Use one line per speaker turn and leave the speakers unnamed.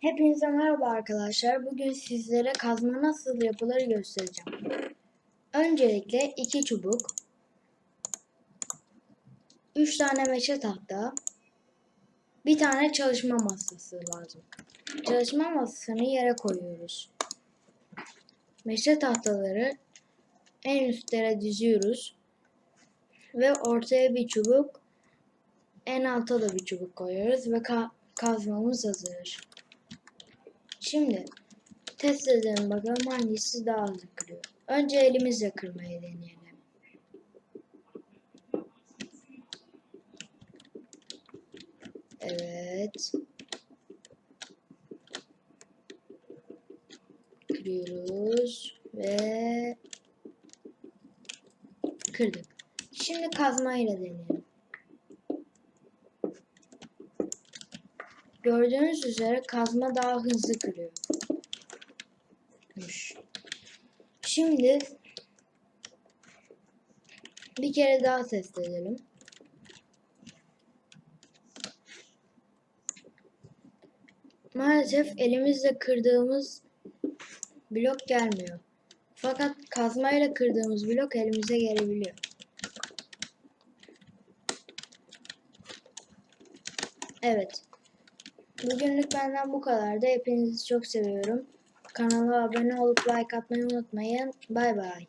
Hepinize merhaba arkadaşlar. Bugün sizlere kazma nasıl yapılır göstereceğim. Öncelikle iki çubuk, 3 tane meşe tahta, bir tane çalışma masası lazım. Çalışma masasını yere koyuyoruz. Meşe tahtaları en üstlere diziyoruz ve ortaya bir çubuk, en alta da bir çubuk koyuyoruz ve ka- kazmamız hazır. Şimdi test edelim bakalım hangisi daha hızlı kırıyor. Önce elimizle kırmayı deneyelim. Evet. Kırıyoruz ve kırdık. Şimdi kazmayla deneyelim. Gördüğünüz üzere kazma daha hızlı kırıyor. Şimdi bir kere daha test edelim. Maalesef elimizle kırdığımız blok gelmiyor. Fakat kazmayla kırdığımız blok elimize gelebiliyor. Evet. Bugünlük benden bu kadardı. Hepinizi çok seviyorum. Kanala abone olup like atmayı unutmayın. Bay bay.